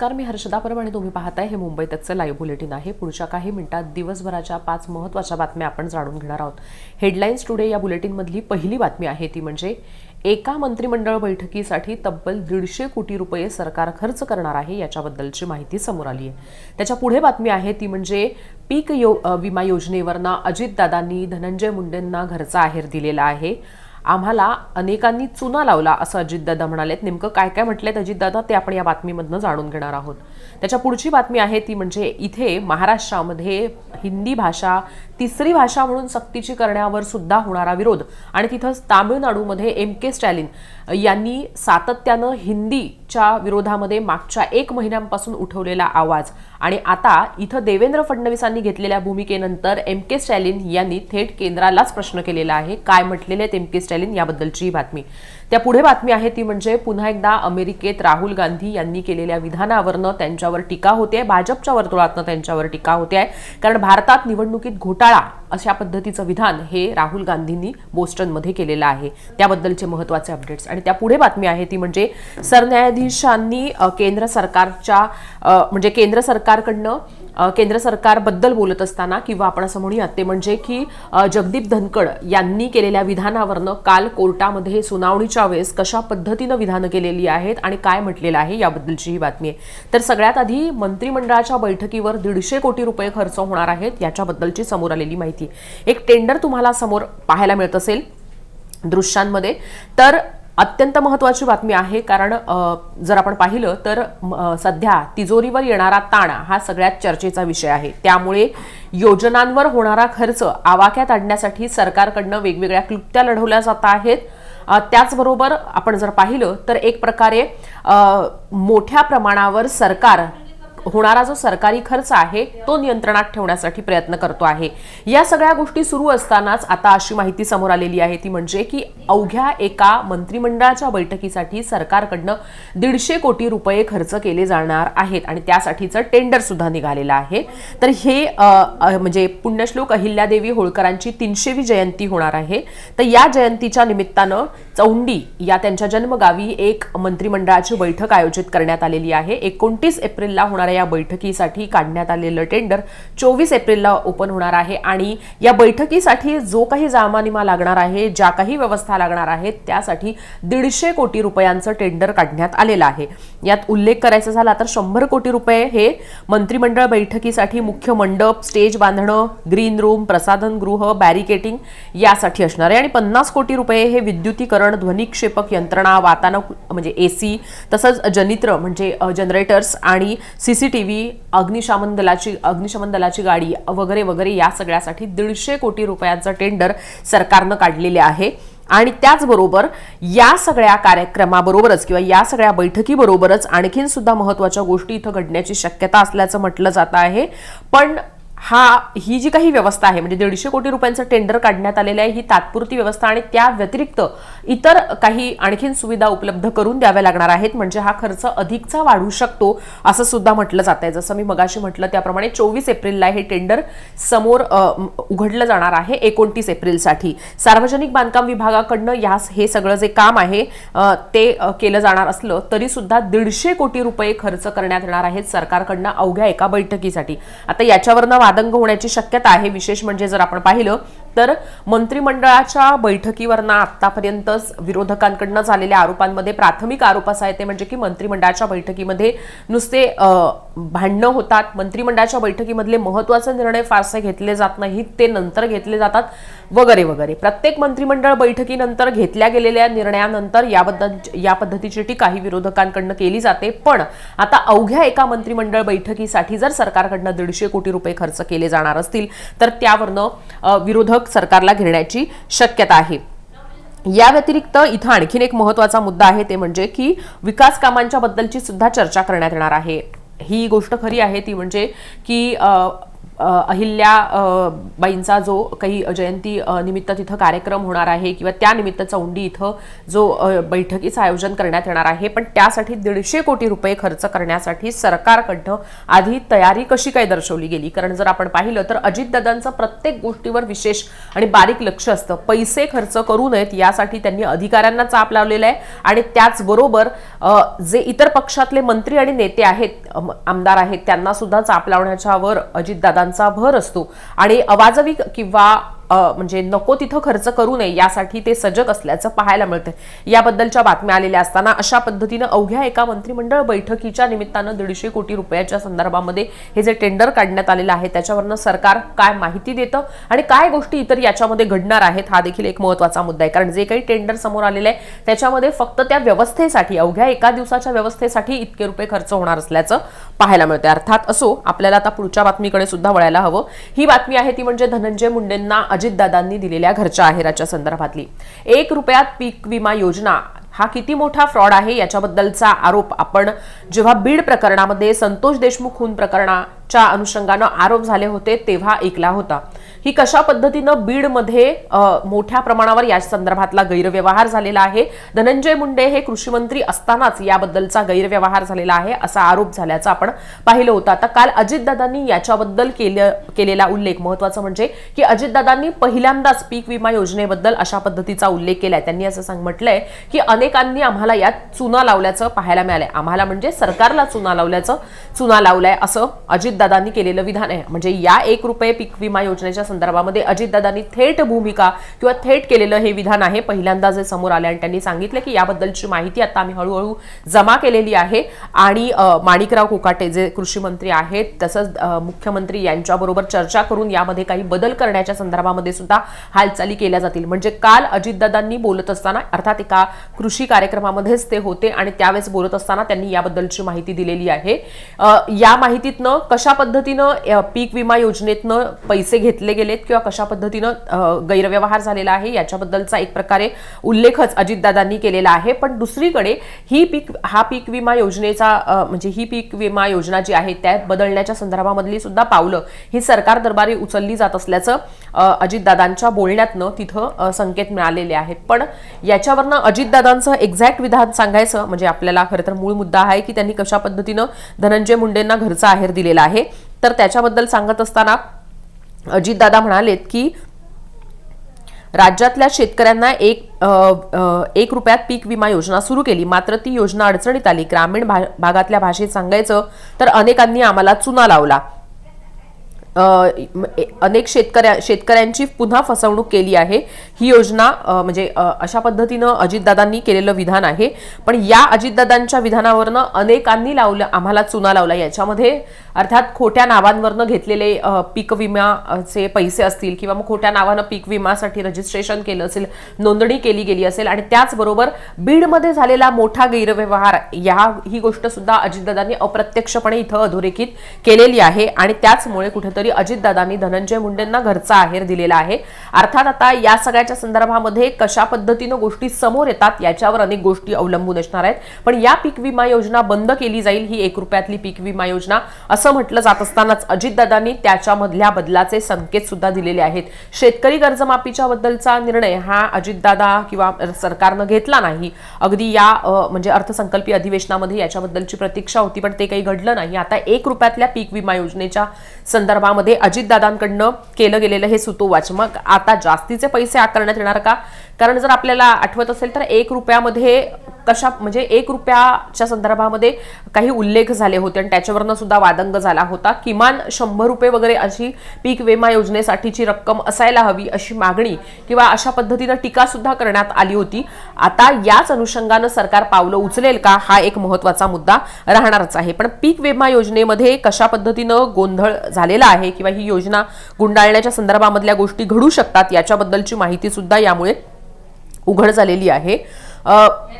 नमस्कार मी हर्षदा परब आणि तुम्ही पाहताय हे मुंबई तकचं लाईव्ह बुलेटिन आहे. पुढच्या काही मिनिटात दिवसभराच्या पाच महत्त्वाच्या बातम्या आपण जाणून घेणार आहोत. हेडलाईन्स टुडे या बुलेटिनमधली पहिली बातमी आहे ती म्हणजे एका मंत्रिमंडळ बैठकीसाठी तब्बल दीडशे कोटी रुपये सरकार खर्च करणार आहे याच्याबद्दलची माहिती समोर आली आहे. त्याच्या पुढे बातमी आहे ती म्हणजे पीक यो विमा योजनेवरनं अजितदादांनी धनंजय मुंडेंना घरचा आहेर दिलेला आहे. आम्हाला अनेकांनी चुना लावला असं अजितदादा म्हणालेत. नेमकं काय काय म्हटलेत अजितदादा ते आपण या बातमीमधनं जाणून घेणार आहोत. त्याच्या पुढची बातमी आहे ती म्हणजे इथे महाराष्ट्रामध्ये हिंदी भाषा तिसरी भाषा म्हणून सक्तीची करण्यावर सुद्धा होणारा विरोध. आणि तिथंच तामिळनाडूमध्ये एम के स्टॅलिन यांनी सातत्यानं हिंदीच्या विरोधामध्ये मागच्या एक महिन्यांपासून उठवलेला आवाज. आणि आता इथं देवेंद्र फडणवीसांनी घेतलेल्या भूमिकेनंतर एम के स्टॅलिन यांनी थेट केंद्रालाच प्रश्न केलेला आहे. काय म्हटलेले आहेत एम के स्टॅलिन याबद्दलची ही बातमी. त्या पुढे बातमी आहे ती म्हणजे पुन्हा एकदा अमेरिकेत राहुल गांधी यांनी केलेल्या विधानावरनं त्यांच्यावर टीका होते. भाजपच्या वर्तुळातनं त्यांच्यावर टीका होते आहे. कारण भारतात निवडणुकीत घोटाळा अशा पद्धतीचं विधान हे राहुल गांधींनी बोस्टनमध्ये केलेलं आहे. त्याबद्दलचे महत्त्वाचे अपडेट्स. आणि त्या पुढे बातमी आहे ती म्हणजे सरन्यायाधीशांनी केंद्र सरकारच्या म्हणजे केंद्र सरकारकडनं केंद्र सरकारबद्दल बोलत असताना किंवा आपण असं म्हणूयात ते म्हणजे की जगदीप धनकड यांनी केलेल्या विधानावरनं काल कोर्टामध्ये सुनावणीच्या वेळेस कशा पद्धतीनं विधानं केलेली आहेत आणि काय म्हटलेलं आहे याबद्दलची ही बातमी आहे. तर सगळ्यात आधी मंत्रिमंडळाच्या बैठकीवर दीडशे कोटी रुपये खर्च होणार आहेत याच्याबद्दलची समोर आलेली माहिती एक टेंडर तुम्हाला समोर पाहायला मिळत असेल दृश्यांमध्ये. तर अत्यंत महत्त्वाची बातमी आहे कारण जर आपण पाहिलं तर सध्या तिजोरीवर येणारा ताण हा सगळ्यात चर्चेचा विषय आहे. त्यामुळे योजनांवर होणारा खर्च आवाक्यात आणण्यासाठी सरकारकडनं वेगवेगळ्या क्लुप्त्या लढवल्या जात आहेत. त्याचबरोबर आपण जर पाहिलं तर एक प्रकारे मोठ्या प्रमाणावर सरकार होणारा जो सरकारी खर्च आहे तो नियंत्रणात ठेवण्यासाठी प्रयत्न करतो आहे. या सगळ्या गोष्टी सुरू असतानाच आता अशी माहिती समोर आलेली आहे ती म्हणजे की अवघ्या एका मंत्रिमंडळाच्या बैठकीसाठी सरकारकडनं दीडशे कोटी रुपये खर्च केले जाणार आहेत आणि त्यासाठीचं टेंडर सुद्धा निघालेलं आहे. तर हे म्हणजे पुण्यश्लोक अहिल्यादेवी होळकरांची तीनशेवी जयंती होणार आहे. तर या जयंतीच्या निमित्तानं चौंडी या त्यांच्या जन्मगावी एक मंत्रिमंडळाची बैठक आयोजित करण्यात आलेली आहे. एकोणतीस एप्रिलला होणार होणाऱ्या या बैठकीसाठी काढण्यात आलेलं टेंडर चोवीस एप्रिलला ओपन होणार आहे. आणि या बैठकीसाठी जो काही जामानिमा लागणार आहे ज्या काही व्यवस्था लागणार आहेत त्यासाठी दीडशे कोटी रुपयांचं टेंडर काढण्यात आलेलं आहे. यात उल्लेख करायचा झाला तर शंभर कोटी रुपये हे मंत्रिमंडळ बैठकीसाठी मुख्य मंडप स्टेज बांधणं ग्रीन रूम प्रसाधनगृह बॅरिकेटिंग यासाठी असणार आहे. आणि पन्नास कोटी रुपये हे विद्युतीकरण ध्वनिक्षेपक यंत्रणा वातानुक म्हणजे एसी तसंच जनित्र म्हणजे जनरेटर्स आणि सीसीटीव्ही अग्निशमन दलाची अग्निशमन दलाची गाडी वगैरे वगैरे या सगळ्यासाठी दीडशे कोटी रुपयांचं टेंडर सरकारनं काढलेले आहे. आणि त्याचबरोबर या सगळ्या कार्यक्रमाबरोबरच किंवा या सगळ्या बैठकीबरोबरच आणखीन सुद्धा महत्त्वाच्या गोष्टी इथं घडण्याची शक्यता असल्याचं म्हटलं जात आहे. पण हा ही जी काही व्यवस्था आहे म्हणजे दीडशे कोटी रुपयांचं टेंडर काढण्यात आलेलं आहे ही तात्पुरती व्यवस्था आणि त्या व्यतिरिक्त इतर काही आणखीन सुविधा उपलब्ध करून द्याव्या लागणार आहेत म्हणजे हा खर्च अधिकचा वाढू शकतो असं सुद्धा म्हटलं जात आहे. जसं मी मगाशी म्हटलं त्याप्रमाणे चोवीस एप्रिलला हे टेंडर समोर उघडलं जाणार आहे एकोणतीस एप्रिलसाठी. सार्वजनिक बांधकाम विभागाकडनं या हे सगळं जे काम आहे ते केलं जाणार असलं तरी सुद्धा दीडशे कोटी रुपये खर्च करण्यात येणार आहेत सरकारकडनं अवघ्या एका बैठकीसाठी. आता याच्यावरनं आदंग होण्याची शक्यता आहे. विशेष म्हणजे जर आपण पाहिलं तर मंत्रिमंडळाच्या बैठकीवरनं आतापर्यंतच विरोधकांकडनं झालेल्या आरोपांमध्ये प्राथमिक आरोप असा आहे ते म्हणजे की मंत्रिमंडळाच्या बैठकीमध्ये नुसते भांडणं होतात. मंत्रिमंडळाच्या बैठकीमधले महत्त्वाचे निर्णय फारसे घेतले जात नाहीत. ते नंतर घेतले जातात. वगैरे वगैरे. प्रत्येक मंत्रिमंडळ बैठकीनंतर घेतल्या गेलेल्या निर्णयानंतर याबद्दल या पद्धतीची टीका ही विरोधकांकडनं केली जाते. पण आता अवघ्या एका मंत्रिमंडळ बैठकीसाठी जर सरकारकडनं दीडशे कोटी रुपये खर्च केले जाणार असतील तर त्यावरनं विरोधक सरकारला घेण्याची शक्यता आहे. या व्यतिरिक्त इथं आणखीन एक महत्त्वाचा मुद्दा आहे ते म्हणजे की विकास कामांच्या बद्दलची सुद्धा चर्चा करण्यात येणार आहे. ही गोष्ट खरी आहे ती म्हणजे की अहिल्याबाईंचा अहिल्या बाईंचा जो काही जयंती निमित्त तिथं कार्यक्रम होणार आहे किंवा त्यानिमित्त चौंडी इथं जो बैठकीचं आयोजन करण्यात येणार आहे. पण त्यासाठी दीडशे कोटी रुपये खर्च करण्यासाठी सरकारकडनं आधी तयारी कशी काय दर्शवली गेली? कारण जर आपण पाहिलं तर अजितदादांचं प्रत्येक गोष्टीवर विशेष आणि बारीक लक्ष असतं. पैसे खर्च करू नयेत यासाठी त्यांनी अधिकाऱ्यांना चाप लावलेला आहे. आणि त्याचबरोबर जे इतर पक्षातले मंत्री आणि नेते आहेत आमदार आहेत त्यांना सुद्धा चाप लावण्याच्या वर अजितदादांचा भर असतो. आणि अवाजवी किंवा म्हणजे नको तिथं खर्च करू नये यासाठी ते सजग असल्याचं पाहायला मिळतंय. याबद्दलच्या बातम्या आलेल्या असताना अशा पद्धतीनं अवघ्या एका मंत्रिमंडळ बैठकीच्या निमित्तानं दीडशे कोटी रुपयाच्या संदर्भामध्ये हे जे टेंडर काढण्यात आलेलं आहे त्याच्यावरनं सरकार काय माहिती देतं आणि काय गोष्टी इतर याच्यामध्ये घडणार आहेत हा देखील एक महत्त्वाचा मुद्दा आहे. कारण जे काही टेंडर समोर आलेलं आहे त्याच्यामध्ये फक्त त्या व्यवस्थेसाठी अवघ्या एका दिवसाच्या व्यवस्थेसाठी इतके रुपये खर्च होणार असल्याचं पाहायला मिळते अर्थात असो आपल्याला आता पुढच्या बातमीकडे सुद्धा वळायला हवं. ही बातमी आहे ती म्हणजे धनंजय मुंडेंना अजितदादांनी दिलेल्या घरच्या आहेराच्या संदर्भातली. एक रुपयात पीक विमा योजना हा किती मोठा फ्रॉड आहे याच्याबद्दलचा आरोप आपण जेव्हा बीड प्रकरणामध्ये संतोष देशमुख खून प्रकरणाच्या अनुषंगानं आरोप झाले होते तेव्हा ऐकला होता. की कशा पद्धतीनं बीडमध्ये मोठ्या प्रमाणावर या संदर्भातला गैरव्यवहार झालेला आहे? धनंजय मुंडे हे कृषी मंत्री असतानाच याबद्दलचा गैरव्यवहार झालेला आहे असा आरोप झाल्याचा आपण पाहिलं होतं. आता काल अजितदादांनी याच्याबद्दल केलं केलेला उल्लेख महत्त्वाचा म्हणजे की अजितदादांनी पहिल्यांदाच पीक विमा योजनेबद्दल अशा पद्धतीचा उल्लेख केलाय. त्यांनी असं सांग म्हटलंय की अनेकांनी आम्हाला यात चुना लावल्याचं पाहायला मिळालंय. आम्हाला म्हणजे सरकारला चुना लावल्याचं चुना लावलाय असं अजितदादांनी केलेलं विधान आहे. म्हणजे या एक रुपये पीक विमा योजनेच्या संदर्भामध्ये अजितदादांनी थेट भूमिका किंवा थेट केलेलं हे विधान आहे. पहिल्यांदा जे समोर आले आणि त्यांनी सांगितलं की याबद्दलची माहिती आता आम्ही हळूहळू जमा केलेली आहे. आणि माणिकराव कोकाटे जे कृषी मंत्री आहेत तसंच मुख्यमंत्री यांच्याबरोबर चर्चा करून यामध्ये काही बदल करण्याच्या संदर्भामध्ये सुद्धा हालचाली केल्या जातील. म्हणजे काल अजितदादांनी बोलत असताना अर्थात एका कृषी कार्यक्रमामध्येच ते होते आणि त्यावेळेस बोलत असताना त्यांनी याबद्दलची माहिती दिलेली आहे. या माहितीतनं कशा पद्धतीनं पीक विमा योजनेतनं पैसे घेतले गेलेत किंवा कशा पद्धतीनं गैरव्यवहार झालेला आहे याच्याबद्दलचा एक प्रकारे उल्लेखच अजितदादांनी केलेला आहे. पण दुसरीकडे ही पीक हा पीक विमा योजनेचा म्हणजे ही पीक विमा योजना जी आहे त्या बदलण्याच्या संदर्भामधली सुद्धा पावलं ही सरकार दरबारी उचलली जात असल्याचं अजितदादांच्या बोलण्यातनं तिथं संकेत मिळालेले आहेत. पण याच्यावरनं अजितदादांचं एक्झॅक्ट विधान सांगायचं म्हणजे आपल्याला खरं तर मूळ मुद्दा आहे की त्यांनी कशा पद्धतीनं धनंजय मुंडेंना घरचा आहेर दिलेला आहे. तर त्याच्याबद्दल सांगत असताना अजितदादा म्हणालेत की राज्यातल्या शेतकऱ्यांना एक एक रुपयात पीक विमा योजना सुरू केली. मात्र ती योजना अडचणीत आली. ग्रामीण भा- भागातल्या भाषेत सांगायचं तर अनेकांनी आम्हाला चुना लावला. अनेक शेतकऱ्या शेतकऱ्यांची पुन्हा फसवणूक केली आहे. ही योजना म्हणजे अशा पद्धतीनं अजितदादांनी केलेलं विधान आहे. पण या अजितदादांच्या विधानावरनं अनेकांनी लावलं आम्हाला चुना लावला. याच्यामध्ये अर्थात खोट्या नावांवरनं घेतलेले पीक विम्याचे पैसे असतील किंवा मग खोट्या नावानं पीक विमासाठी रजिस्ट्रेशन केलं असेल नोंदणी केली गेली असेल आणि त्याचबरोबर बीडमध्ये झालेला मोठा गैरव्यवहार या ही गोष्ट सुद्धा अजितदादांनी अप्रत्यक्षपणे इथं अधोरेखित केलेली आहे आणि त्याचमुळे कुठेतरी अजितदादांनी धनंजय मुंडेंना घरचा आहेर दिलेला आहे. अर्थात आता या सगळ्याच्या संदर्भामध्ये कशा पद्धतीनं गोष्टी समोर येतात याच्यावर अनेक गोष्टी अवलंबून असणार आहेत. पण या पीक विमा योजना बंद केली जाईल ही एक रुपयातली पीक विमा योजना असं म्हटलं जात असतानाच अजितदादांनी त्याच्यामधल्या बदलाचे संकेत सुद्धा दिलेले आहेत. शेतकरी कर्जमाफीच्या बद्दलचा निर्णय हा अजितदादा किंवा सरकारनं घेतला नाही. अगदी या म्हणजे अर्थसंकल्पीय अधिवेशनामध्ये याच्याबद्दलची प्रतीक्षा होती पण ते काही घडलं नाही. आता एक रुपयातल्या पीक विमा योजनेच्या संदर्भामध्ये अजितदादांकडनं केलं गेलेलं हे सुतोवाच मग आता जास्तीचे पैसे आकारण्यात येणार का? कारण जर आपल्याला आठवत असेल तर एक रुपयामध्ये कशा म्हणजे एक रुपयाच्या संदर्भामध्ये काही उल्लेख झाले होते आणि त्याच्यावरनं सुद्धा वादंग झाला होता. किमान शंभर रुपये वगैरे अशी पीक विमा योजनेसाठीची रक्कम असायला हवी अशी मागणी किंवा अशा पद्धतीनं टीकासुद्धा करण्यात आली होती. आता याच अनुषंगानं सरकार पावलं उचलेल का? हा एक महत्त्वाचा मुद्दा राहणारच आहे. पण पीक विमा योजनेमध्ये कशा पद्धतीनं गोंधळ झालेला आहे किंवा ही योजना गुंडाळण्याच्या संदर्भामधल्या गोष्टी घडू शकतात याच्याबद्दलची माहिती सुद्धा यामुळे उघड झालेली आहे.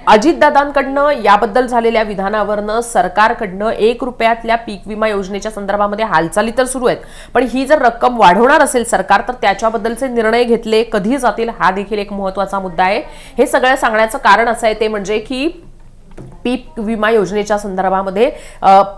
अजितदादांकडनं याबद्दल झालेल्या विधानावरनं सरकारकडनं एक रुपयातल्या पीक विमा योजनेच्या संदर्भामध्ये हालचाली तर सुरू आहेत. पण ही जर रक्कम वाढवणार असेल सरकार तर त्याच्याबद्दलचे निर्णय घेतले कधी जातील हा देखील एक महत्त्वाचा मुद्दा आहे. हे सगळं सांगण्याचं कारण असं आहे ते म्हणजे की पीक विमा योजनेच्या संदर्भामध्ये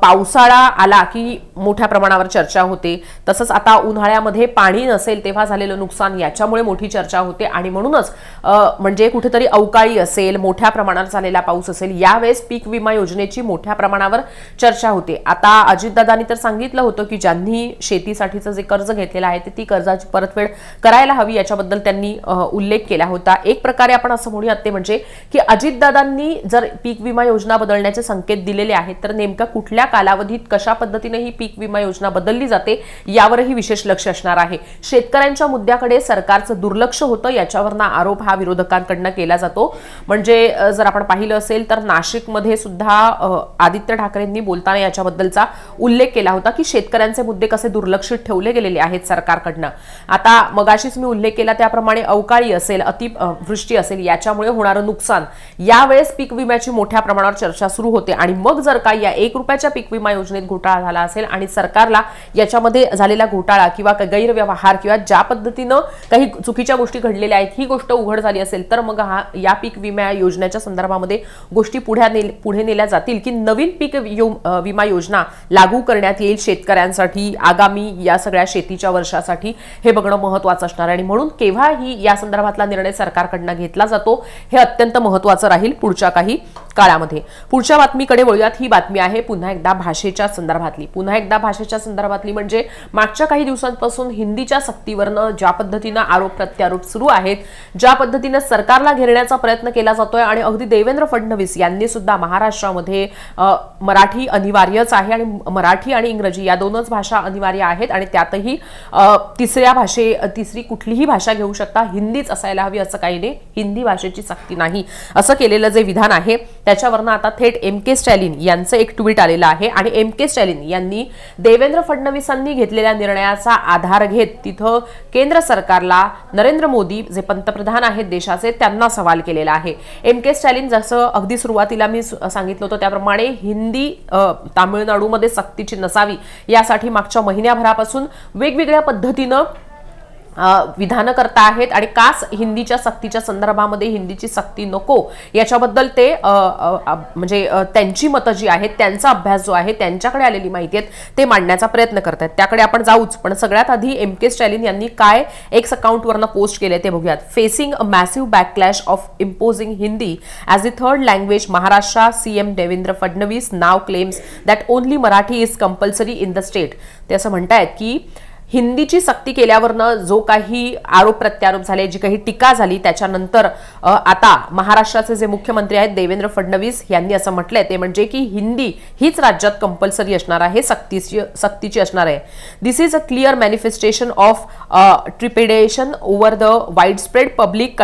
पावसाळा आला की मोठ्या प्रमाणावर चर्चा होते. तसंच आता उन्हाळ्यामध्ये पाणी नसेल तेव्हा झालेलं नुकसान याच्यामुळे मोठी चर्चा होते आणि म्हणूनच म्हणजे कुठेतरी अवकाळी असेल मोठ्या प्रमाणात झालेला पाऊस असेल यावेळेस पीक विमा योजनेची मोठ्या प्रमाणावर चर्चा होते. आता अजितदादांनी तर सांगितलं होतं की ज्यांनी शेतीसाठीचं जे कर्ज घेतलेलं आहे ते ती कर्जाची परतफेड करायला हवी याच्याबद्दल त्यांनी उल्लेख केला होता. एक प्रकारे आपण असं म्हणूयात ते म्हणजे की अजितदादांनी जर पीक विमा योजना बदलण्याचे संकेत दिलेले आहेत. तर नेमक्या कुठल्या कालावधीत कशा पद्धतीने ही पीक विमा योजना बदलली जाते यावरही विशेष लक्ष असणार आहे. शेतकऱ्यांच्या मुद्द्याकडे सरकारचं दुर्लक्ष होतं याच्यावरनं आरोप हा विरोधकांकडनं केला जातो. म्हणजे जर आपण पाहिलं असेल तर नाशिकमध्ये सुद्धा आदित्य ठाकरेंनी बोलताना याच्याबद्दलचा उल्लेख केला होता की शेतकऱ्यांचे मुद्दे कसे दुर्लक्षित ठेवले गेलेले आहेत सरकारकडनं. आता मगाशीच मी उल्लेख केला त्याप्रमाणे अवकाळी असेल अतिवृष्टी असेल याच्यामुळे होणारं नुकसान. यावेळेस पीक विम्याची मोठ्या प्रमाणात प्रमाणावर चर्चा सुरू होते आणि मग जर का या एक रुपयाच्या पीक विमा योजनेत घोटाळा झाला असेल आणि सरकारला याच्यामध्ये झालेला घोटाळा किंवा गैरव्यवहार किंवा ज्या पद्धतीनं काही चुकीच्या गोष्टी घडलेल्या आहेत ही गोष्ट उघड झाली असेल तर मग हा या पीक विमा योजनेच्या संदर्भामध्ये गोष्टी पुढे नेल पुढे नेल्या जातील की नवीन पीक विमा योजना लागू करण्यात येईल शेतकऱ्यांसाठी आगामी या सगळ्या शेतीच्या वर्षासाठी हे बघणं महत्वाचं असणार आहे. आणि म्हणून केव्हाही या संदर्भातला निर्णय सरकारकडनं घेतला जातो हे अत्यंत महत्वाचं राहील पुढच्या काही काळामध्ये. पुढच्या बातमीकडे वळूयात. ही बातमी आहे पुन्हा एकदा भाषेच्या संदर्भातली. पुन्हा एकदा भाषेच्या संदर्भातली म्हणजे मागच्या काही दिवसांपासून हिंदीच्या सक्तीवरनं ज्या पद्धतीनं आरोप प्रत्यारोप सुरू आहेत ज्या पद्धतीनं सरकारला घेरण्याचा प्रयत्न केला जातोय आणि अगदी देवेंद्र फडणवीस यांनी सुद्धा महाराष्ट्रामध्ये मराठी अनिवार्यच आहे आणि मराठी आणि इंग्रजी या दोनच भाषा अनिवार्य आहेत आणि त्यातही तिसऱ्या भाषे तिसरी कुठलीही भाषा घेऊ शकता हिंदीच असायला हवी असं काही नाही. हिंदी भाषेची सक्ती नाही असं केलेलं जे विधान आहे त्याच्यावर त्याच्यावरनं आता थेट एम के स्टॅलिन यांचं एक ट्विट आलेलं आहे आणि एम के स्टॅलिन यांनी देवेंद्र फडणवीसांनी घेतलेल्या निर्णयाचा आधार घेत तिथं केंद्र सरकारला नरेंद्र मोदी जे पंतप्रधान आहेत देशाचे त्यांना सवाल केलेला आहे. एम के स्टॅलिन जसं अगदी सुरुवातीला मी सांगितलं होतं त्याप्रमाणे हिंदी तामिळनाडूमध्ये सक्तीची नसावी यासाठी मागच्या महिन्याभरापासून वेगवेगळ्या पद्धतीनं विधानं करता आहेत आणि कास हिंदीच्या सक्तीच्या संदर्भामध्ये हिंदीची सक्ती नको याच्याबद्दल ते म्हणजे त्यांची मतं जी आहेत त्यांचा अभ्यास जो आहे त्यांच्याकडे आलेली माहिती आहेत ते मांडण्याचा प्रयत्न करत आहेत त्याकडे आपण जाऊच पण सगळ्यात आधी एम के स्टॅलिन यांनी काय एक्स अकाउंटवरनं पोस्ट केले ते बघूयात. Facing a massive backlash of imposing Hindi as the third language Maharashtra CM Devendra Fadnavis now claims that only Marathi is compulsory in the state ते असं म्हणतायत की हिंदीची सक्ती केल्यावरनं जो काही आरोप प्रत्यारोप झाले जी काही टीका झाली त्याच्यानंतर आता महाराष्ट्राचे जे मुख्यमंत्री आहेत देवेंद्र फडणवीस यांनी असं म्हटलंय ते म्हणजे की हिंदी हीच राज्यात कंपल्सरी असणार आहे सक्तीची सक्तीची असणार आहे. This is a clear manifestation of trepidation over the wide spread public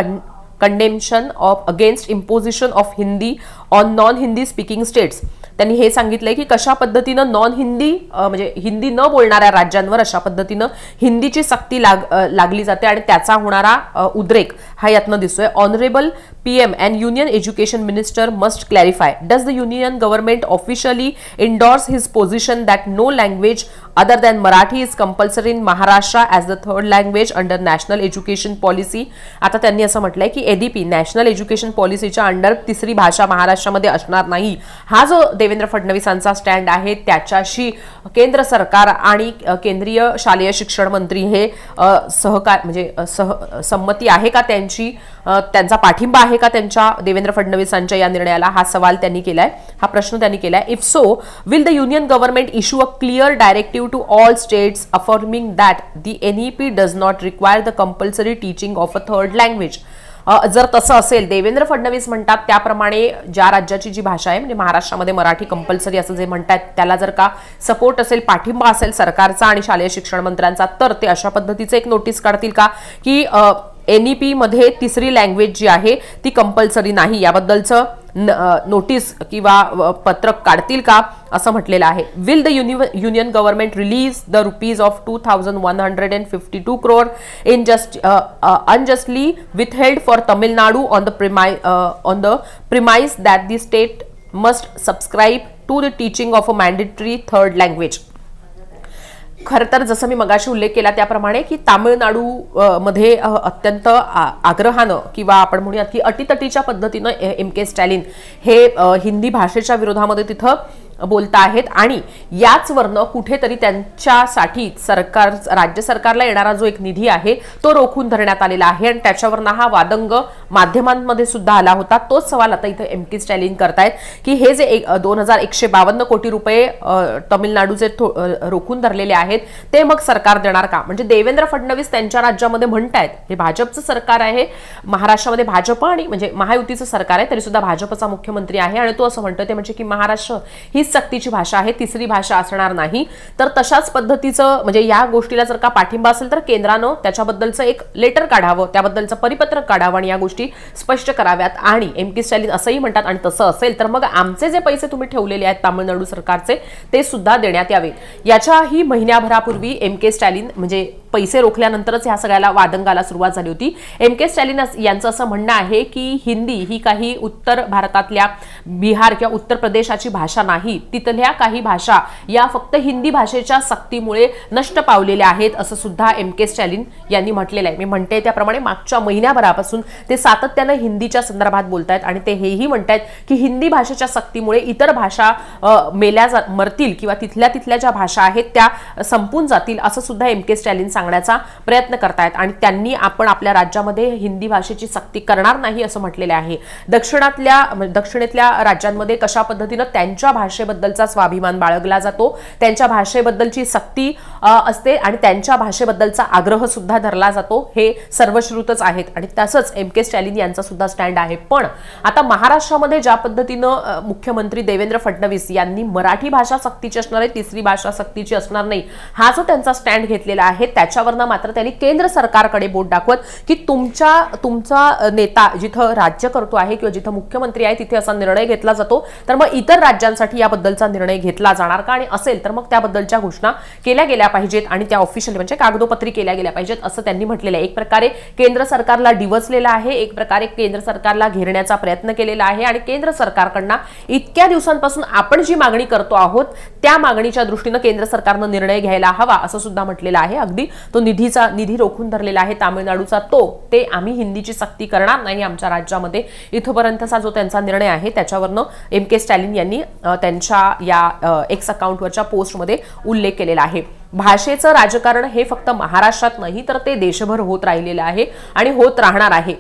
condemnation of against imposition of Hindi on non Hindi speaking states त्यांनी हे सांगितलंय की कशा पद्धतीनं नॉन हिंदी म्हणजे हिंदी न बोलणाऱ्या राज्यांवर अशा पद्धतीनं हिंदीची सक्ती लाग लागली जाते आणि त्याचा होणारा उद्रेक हा यातनं दिसतोय. Honourable P M and union education minister must clarify does the union government officially endorse his position that no language other than Marathi is compulsory in Maharashtra as the third language under national education policy आता त्यांनी असं म्हटलंय की ADP national education पॉलिसीच्या under तिसरी भाषा महाराष्ट्रामध्ये असणार नाही. हा जो देवेंद्र फडणवीसांचा स्टँड आहे त्याच्याशी केंद्र सरकार आणि केंद्रीय शालेय शिक्षण मंत्री हे सहकार म्हणजे सह संमती आहे का त्यांची? त्यांची त्यांचा पाठिंबा आहे का त्यांच्या देवेंद्र फडणवीसांच्या या निर्णयाला? हा सवाल त्यांनी केलाय. हा प्रश्न त्यांनी केलाय. If so will the union government issue a clear directive to all states affirming that the NEP does not require the compulsory teaching of a third language जर तसं असेल देवेंद्र फडणवीस म्हणतात त्याप्रमाणे ज्या राज्याची जी भाषा आहे म्हणजे महाराष्ट्रामध्ये मराठी कंपल्सरी असं जे म्हणतात त्याला जर का सपोर्ट असेल पाठिंबा असेल सरकारचा आणि शालेय शिक्षण मंत्र्यांचा तर ते अशा पद्धतीचं एक नोटीस काढतील का? की एन ई मध्ये तिसरी लँग्वेज जी आहे ती कंपल्सरी नाही. याबद्दलचं नोटीस किंवा पत्रक काढतील का असं म्हटलेलं आहे. Will the union government release the rupees of two thousand one hundred and fifty two crore in just unjustly withheld for Tamil Nadu on the premise on the premise that the state must subscribe to the teaching of a mandatory third language खरं तर जसं मी मगाशी उल्लेख केला त्याप्रमाणे की तामिळनाडू मध्ये अत्यंत आ- आग्रहानं किंवा आपण म्हणूयात की अटीतटीच्या पद्धतीनं एम के स्टॅलिन हे हिंदी भाषेच्या विरोधामध्ये तिथं बोलता आहेत आणि याच वरनं कुठेतरी त्यांच्यासाठी सरकार राज्य सरकारला येणारा जो एक निधी आहे तो रोखून धरण्यात आलेला आहे. आणि त्याच्यावरनं हा वादंग माध्यमांमध्ये सुद्धा आला होता. तोच सवाल आता इथं एम के स्टॅलिन करतायत की हे जे एक दोन हजार एकशे बावन्न कोटी रुपये तमिळनाडूचे थो- रोखून धरलेले आहेत ते मग सरकार देणार का? म्हणजे देवेंद्र फडणवीस त्यांच्या राज्यामध्ये म्हणतायत हे भाजपचं सरकार आहे महाराष्ट्रामध्ये भाजप आणि म्हणजे महायुतीचं सरकार आहे तरी सुद्धा भाजपचा मुख्यमंत्री आहे. आणि तो असं म्हणतो ते म्हणजे की महाराष्ट्र ही हीच सक्तीची भाषा आहे तिसरी भाषा असणार नाही. तर तशाच पद्धतीचं म्हणजे या गोष्टीला जर का पाठिंबा असेल तर केंद्रानं त्याच्याबद्दलचं एक लेटर काढावं त्याबद्दलचं परिपत्रक काढावं आणि या गोष्टी स्पष्ट कराव्यात. आणि एम के स्टॅलिन असंही म्हणतात आणि तसं असेल तर मग आमचे जे पैसे तुम्ही ठेवलेले आहेत तामिळनाडू सरकारचे ते सुद्धा देण्यात यावे. याच्याही महिन्याभरापूर्वी एम के स्टॅलिन म्हणजे पैसे रोखल्यानंतरच ह्या सगळ्याला वादंगाला सुरुवात झाली होती. एम के स्टॅलिन यांचं असं म्हणणं आहे की हिंदी ही काही उत्तर भारतातल्या बिहार किंवा उत्तर प्रदेशाची भाषा नाही तिथल्या काही भाषा या फक्त हिंदी भाषेच्या सक्तीमुळे नष्ट पावलेल्या आहेत असं सुद्धा एम के स्टॅलिन यांनी म्हटलेलं आहे. मी म्हणते त्याप्रमाणे मागच्या महिन्याभरापासून ते सातत्यानं हिंदीच्या संदर्भात बोलतायत आणि ते हेही म्हणतायत की हिंदी भाषेच्या सक्तीमुळे इतर भाषा मेल्या जा- मरतील किंवा तिथल्या तिथल्या ज्या भाषा आहेत त्या संपून जातील असं सुद्धा एम के स्टॅलिन सांगण्याचा प्रयत्न करतायत. आणि त्यांनी आपण आपल्या राज्यामध्ये हिंदी भाषेची सक्ती करणार नाही असं म्हटलेलं आहे. दक्षिणातल्या म्हणजे दक्षिणेतल्या राज्यांमध्ये कशा पद्धतीनं त्यांच्या भाषेबद्दलचा स्वाभिमान बाळगला जातो. त्यांच्या भाषेबद्दलची सक्ती असते आणि त्यांच्या भाषेबद्दलचा आग्रह सुद्धा धरला जातो. हे सर्वश्रुतच आहेत आणि तसंच एम के स्टॅलिन यांचा सुद्धा स्टँड आहे. पण आता महाराष्ट्रामध्ये ज्या पद्धतीनं मुख्यमंत्री देवेंद्र फडणवीस यांनी मराठी भाषा सक्तीची असणार आहे तिसरी भाषा सक्तीची असणार नाही हा जो त्यांचा स्टँड घेतलेला आहे त्याच्यावरनं मात्र त्यांनी केंद्र सरकारकडे बोट दाखवत की तुमच्या तुमचा नेता जिथं राज्य करतो आहे किंवा जिथं मुख्यमंत्री आहे तिथे असा निर्णय घेतला जातो. तर मग इतर राज्यांसाठी याबद्दलचा निर्णय घेतला जाणार का? आणि असेल तर मग त्याबद्दलच्या घोषणा केल्या गेल्या पाहिजेत आणि त्या ऑफिशियल म्हणजे कागदोपत्री केल्या गेल्या पाहिजेत असं त्यांनी म्हटलेलं आहे. एक प्रकारे केंद्र सरकारला डिवचलेलं आहे एक प्रकारे केंद्र सरकारला घेरण्याचा प्रयत्न केलेला आहे आणि केंद्र सरकारकडनं इतक्या दिवसांपासून आपण जी मागणी करतो आहोत त्या मागणीच्या दृष्टीनं केंद्र सरकारनं निर्णय घ्यायला हवा असं सुद्धा म्हटलेलं आहे. अगदी तो निधीचा निधी रोखून धरलेला आहे तामिळनाडूचा तो ते आम्ही हिंदीची सक्ती करणार नाही आमच्या राज्यामध्ये. इथपर्यंतचा जो त्यांचा निर्णय आहे त्याच्यावरनं एम के स्टॅलिन यांनी त्यांच्या यांच्या या एक्स अकाउंटवरच्या पोस्टमध्ये उल्लेख केलेला आहे. भाषेचं राजकारण हे फक्त महाराष्ट्रात नाही तर ते देशभर होत राहिलेलं आहे आणि होत राहणार आहे.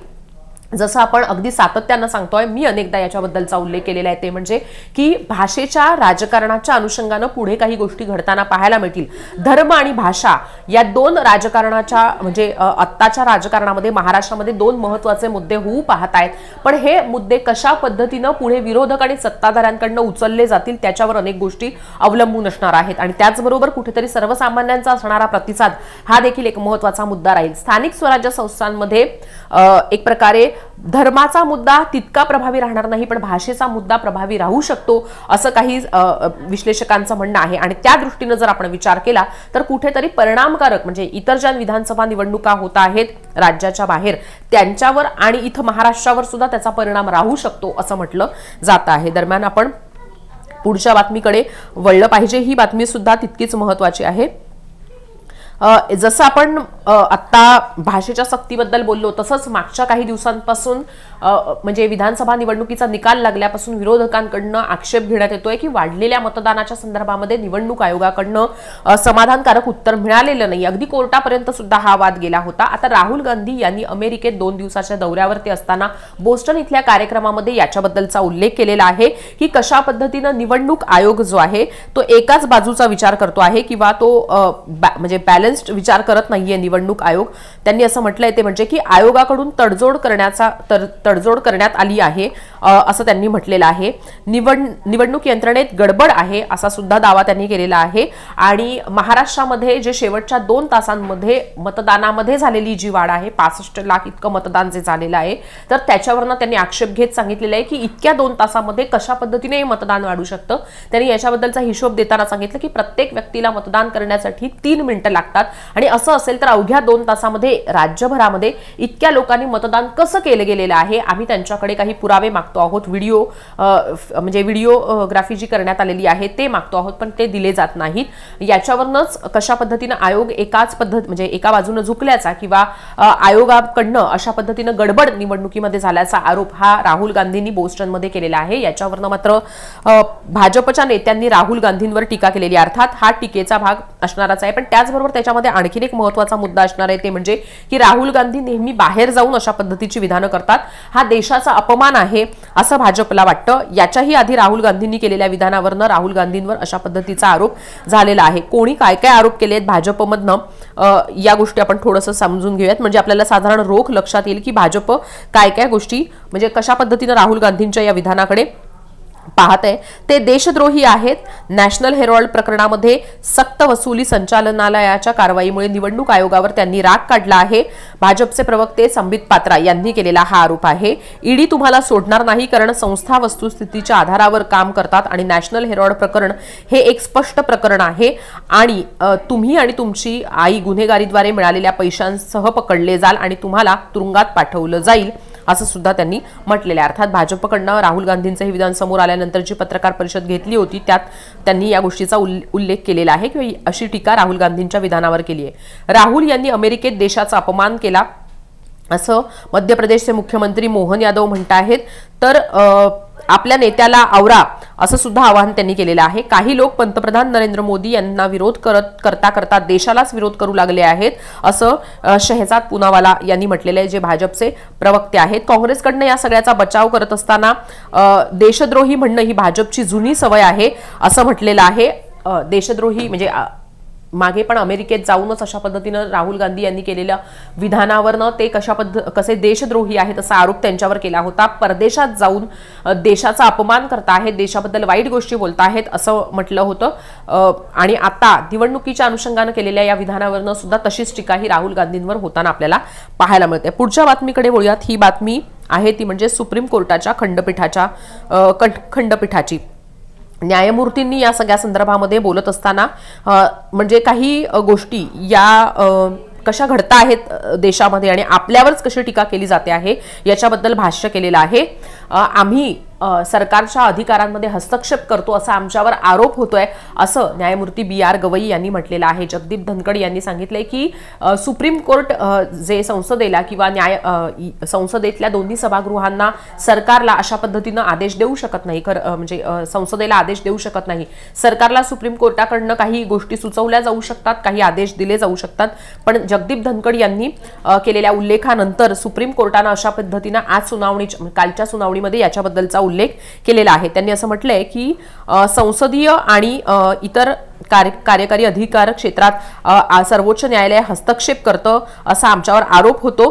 जसं आपण अगदी सातत्यानं सांगतोय मी अनेकदा याच्याबद्दलचा उल्लेख केलेला आहे ते म्हणजे की भाषेच्या राजकारणाच्या अनुषंगानं पुढे काही गोष्टी घडताना पाहायला मिळतील. धर्म आणि भाषा या दोन राजकारणाच्या म्हणजे आत्ताच्या राजकारणामध्ये महाराष्ट्रामध्ये दोन महत्त्वाचे मुद्दे होऊ पाहत आहेत. पण हे मुद्दे कशा पद्धतीनं पुढे विरोधक आणि सत्ताधाऱ्यांकडनं उचलले जातील त्याच्यावर अनेक गोष्टी अवलंबून असणार आहेत. आणि त्याचबरोबर कुठेतरी सर्वसामान्यांचा असणारा प्रतिसाद हा देखील एक महत्त्वाचा मुद्दा राहील. स्थानिक स्वराज्य संस्थांमध्ये एक प्रकारे धर्माचा मुद्दा तितका प्रभावी राहणार नाही पण भाषेचा मुद्दा प्रभावी राहू शकतो असं काही विश्लेषकांचं म्हणणं आहे. आणि त्या दृष्टीनं जर आपण विचार केला तर कुठेतरी परिणामकारक म्हणजे इतर ज्या विधानसभा निवडणुका होत आहेत राज्याच्या बाहेर त्यांच्यावर आणि इथं महाराष्ट्रावर सुद्धा त्याचा परिणाम राहू शकतो असं म्हटलं जात आहे. दरम्यान आपण पुढच्या बातमीकडे वळलं पाहिजे. ही बातमी सुद्धा तितकीच महत्वाची आहे. जसं आपण आत्ता भाषेच्या सक्तीबद्दल बोललो तसंच मागच्या काही दिवसांपासून म्हणजे विधानसभा निवडणुकीचा निकाल लागल्यापासून विरोधकांकडनं आक्षेप घेण्यात येतोय की वाढलेल्या मतदानाच्या संदर्भामध्ये निवडणूक आयोगाकडनं समाधानकारक उत्तर मिळालेलं नाही. अगदी कोर्टापर्यंत सुद्धा हा वाद गेला होता. आता राहुल गांधी यांनी अमेरिकेत दोन दिवसाच्या दौऱ्यावरती असताना बोस्टन इथल्या कार्यक्रमामध्ये याच्याबद्दलचा उल्लेख केलेला आहे की कशा पद्धतीनं निवडणूक आयोग जो आहे तो एकाच बाजूचा विचार करतो आहे किंवा तो म्हणजे बॅलन्स म्हणजे बॅलन्स्ड विचार करत नाहीये निवडणूक आयोग. त्यांनी असं म्हटलंय ते म्हणजे की आयोगाकडून तडजोड करण्याचा तर तडजोड करण्यात आली आहे. असं त्यांनी म्हटलेलं आहे. निवड निवडणूक यंत्रणेत गडबड आहे असा सुद्धा दावा त्यांनी केलेला आहे. आणि महाराष्ट्रामध्ये जे शेवटच्या दोन तासांमध्ये मतदानामध्ये झालेली जी वाढ आहे पासष्ट लाख इतकं मतदान जे झालेलं आहे तर त्याच्यावरनं त्यांनी आक्षेप घेत सांगितलेलं आहे की इतक्या दोन तासामध्ये कशा पद्धतीने हे मतदान वाढू शकतं? त्यांनी याच्याबद्दलचा हिशोब देताना सांगितलं की प्रत्येक व्यक्तीला मतदान करण्यासाठी तीन मिनिटं लागतात. आणि असं असेल तर अवघ्या दोन तासामध्ये राज्यभरामध्ये इतक्या लोकांनी मतदान कसं केलं गेलेलं आहे? आम्ही त्यांच्याकडे काही पुरावे मागतो मागतो आहोत. व्हिडिओ म्हणजे व्हिडिओग्राफी जी करण्यात आलेली आहे ते मागतो आहोत पण ते दिले जात नाहीत. याच्यावरनंच कशा पद्धतीनं आयोग एकाच पद्धत म्हणजे एका बाजूनं झुकल्याचा किंवा आयोगाकडनं अशा पद्धतीनं गडबड निवडणुकीमध्ये झाल्याचा आरोप हा राहुल गांधींनी बोस्टनमध्ये केलेला आहे. याच्यावरनं मात्र भाजपच्या नेत्यांनी राहुल गांधींवर टीका केलेली अर्थात हा टीकेचा भाग असणारच आहे. पण त्याचबरोबर त्याच्यामध्ये आणखीन एक महत्त्वाचा मुद्दा असणार आहे ते म्हणजे की राहुल गांधी नेहमी बाहेर जाऊन अशा पद्धतीची विधानं करतात. हा देशाचा अपमान आहे. असं भाजपला वाटतं. याच्याही आधी राहुल गांधींनी केलेल्या विधानावरनं राहुल गांधींवर अशा पद्धतीचा आरोप झालेला आहे. कोणी काय काय आरोप केले आहेत भाजपमधनं या गोष्टी आपण थोडंसं समजून घेऊयात. म्हणजे आपल्याला साधारण रोख लक्षात येईल की भाजप काय काय गोष्टी म्हणजे कशा पद्धतीनं राहुल गांधींच्या या विधानाकडे पाहत. आहे ते देशद्रोही आहेत. नॅशनल हेरॉल्ड प्रकरणामध्ये सक्त वसुली संचालनालयाच्या कारवाईमुळे निवडणूक आयोगावर त्यांनी राग काढला आहे. भाजपचे प्रवक्ते संबित पात्रा यांनी केलेला हा आरोप आहे. ईडी तुम्हाला सोडणार नाही कारण संस्था वस्तुस्थितीच्या आधारावर काम करतात आणि नॅशनल हेरॉल्ड प्रकरण हे एक स्पष्ट प्रकरण आहे. आणि तुम्ही आणि तुमची आई गुन्हेगारीद्वारे मिळालेल्या पैशांसह पकडले जाल आणि तुम्हाला तुरुंगात पाठवलं जाईल. असं सुद्धा त्यांनी म्हटलेलं आहे. अर्थात भाजपकडनं राहुल गांधींचं हे विधान समोर आल्यानंतर जी पत्रकार परिषद घेतली होती त्यात त्यांनी या गोष्टीचा उल्लेख केलेला आहे किंवा अशी टीका राहुल गांधींच्या विधानावर केली आहे. राहुल यांनी अमेरिकेत देशाचा अपमान केला असं मध्य प्रदेशचे मुख्यमंत्री मोहन यादव म्हणत आहेत. तर आपल्या नेत्याला आवरा असं सुद्धा आवाहन त्यांनी केलेलं आहे. काही लोक पंतप्रधान नरेंद्र मोदी यांना विरोध करत करता करता देशालाच विरोध करू लागले आहेत असं शहजाद पुनावाला यांनी म्हटलेलं आहे जे भाजपचे प्रवक्ते आहेत. काँग्रेसकडनं या सगळ्याचा बचाव करत असताना देशद्रोही म्हणणं ही भाजपची जुनी सवय आहे असं म्हटलेलं आहे. देशद्रोही म्हणजे मागे पण अमेरिकेत जाऊनच अशा पद्धतीनं राहुल गांधी यांनी केलेल्या विधानावरनं ते कशा पद्ध कसे देशद्रोही आहेत असा आरोप त्यांच्यावर केला होता. परदेशात जाऊन देशाचा अपमान करत आहेत देशाबद्दल वाईट गोष्टी बोलत आहेत असं म्हटलं होतं. आणि आता निवडणुकीच्या अनुषंगानं केलेल्या या विधानावरनं सुद्धा तशीच टीका ही राहुल गांधींवर होताना आपल्याला पाहायला मिळते. पुढच्या बातमीकडे बोलूयात. ही बातमी आहे ती म्हणजे सुप्रीम कोर्टाच्या खंडपीठाच्या खंडपीठाची. न्यायमूर्तींनी या सगळ्या संदर्भामध्ये बोलत असताना म्हणजे काही गोष्टी या कशा घडता आहेत देशामध्ये आणि आपल्यावरच कशी टीका केली जाते आहे याच्याबद्दल भाष्य केलेलं आहे. आम्ही सरकारच्या अधिकारांमध्ये हस्तक्षेप करतो असा आमच्यावर आरोप होतोय असं न्यायमूर्ती बी आर गवई यांनी म्हटलेलं आहे. जगदीप धनकड यांनी सांगितलंय की सुप्रीम कोर्ट जे संसदेला किंवा न्याय संसदेतल्या दोन्ही सभागृहांना सरकारला अशा पद्धतीनं आदेश देऊ शकत नाही. खर म्हणजे संसदेला आदेश देऊ शकत नाही. सरकारला सुप्रीम कोर्टाकडनं काही गोष्टी सुचवल्या जाऊ शकतात काही आदेश दिले जाऊ शकतात. पण जगदीप धनकड यांनी केलेल्या उल्लेखानंतर सुप्रीम कोर्टानं अशा पद्धतीनं आज सुनावणी कालच्या सुनावणीमध्ये याच्याबद्दलचा उल्लेख केलेला आहे. त्यांनी असं म्हटलंय की संसदीय आणि इतर कार्य कार्यकारी अधिकार क्षेत्रात सर्वोच्च न्यायालय हस्तक्षेप करतं असा आमच्यावर आरोप होतो.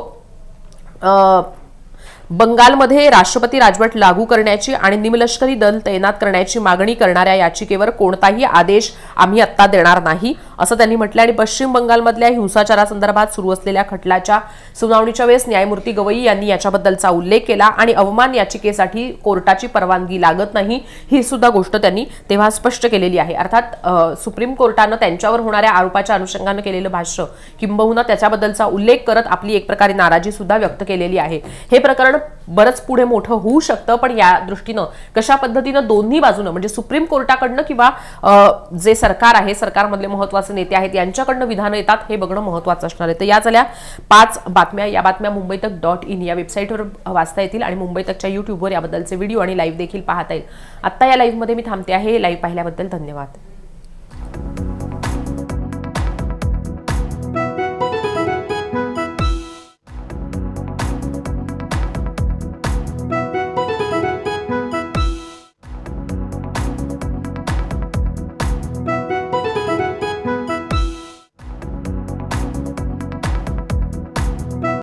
बंगालमध्ये राष्ट्रपती राजवट लागू करण्याची आणि निमलष्करी दल तैनात करण्याची मागणी करणाऱ्या याचिकेवर कोणताही आदेश आम्ही आत्ता देणार नाही असं त्यांनी म्हटलं आणि पश्चिम बंगालमधल्या हिंसाचारासंदर्भात सुरू असलेल्या खटल्याच्या सुनावणीच्या वेळेस न्यायमूर्ती गवई यांनी याच्याबद्दलचा उल्लेख केला आणि अवमान याचिकेसाठी कोर्टाची परवानगी लागत नाही ही सुद्धा गोष्ट त्यांनी तेव्हा स्पष्ट केलेली आहे. अर्थात सुप्रीम कोर्टानं त्यांच्यावर होणाऱ्या आरोपाच्या अनुषंगानं केलेलं भाष्य किंबहुना त्याच्याबद्दलचा उल्लेख करत आपली एक प्रकारे नाराजी सुद्धा व्यक्त केलेली आहे. हे प्रकरण बरंच पुढे मोठं होऊ शकतं पण या दृष्टीनं कशा पद्धतीनं दोन्ही बाजूनं म्हणजे सुप्रीम कोर्टाकडनं किंवा जे सरकार आहे सरकारमधले महत्त्वाचे नेते आहेत यांच्याकडनं विधानं येतात हे बघणं महत्वाचं असणार आहे. तर या झाल्या पाच बातम्या. या बातम्या मुंबई तक डॉट इन या वेबसाईटवर वाचता येतील आणि मुंबई तकच्या यूट्यूबवर याबद्दलचे व्हिडिओ आणि लाईव्ह देखील पाहता येईल. आत्ता या लाईव्हमध्ये मी थांबते आहे. लाईव्ह पाहिल्याबद्दल धन्यवाद.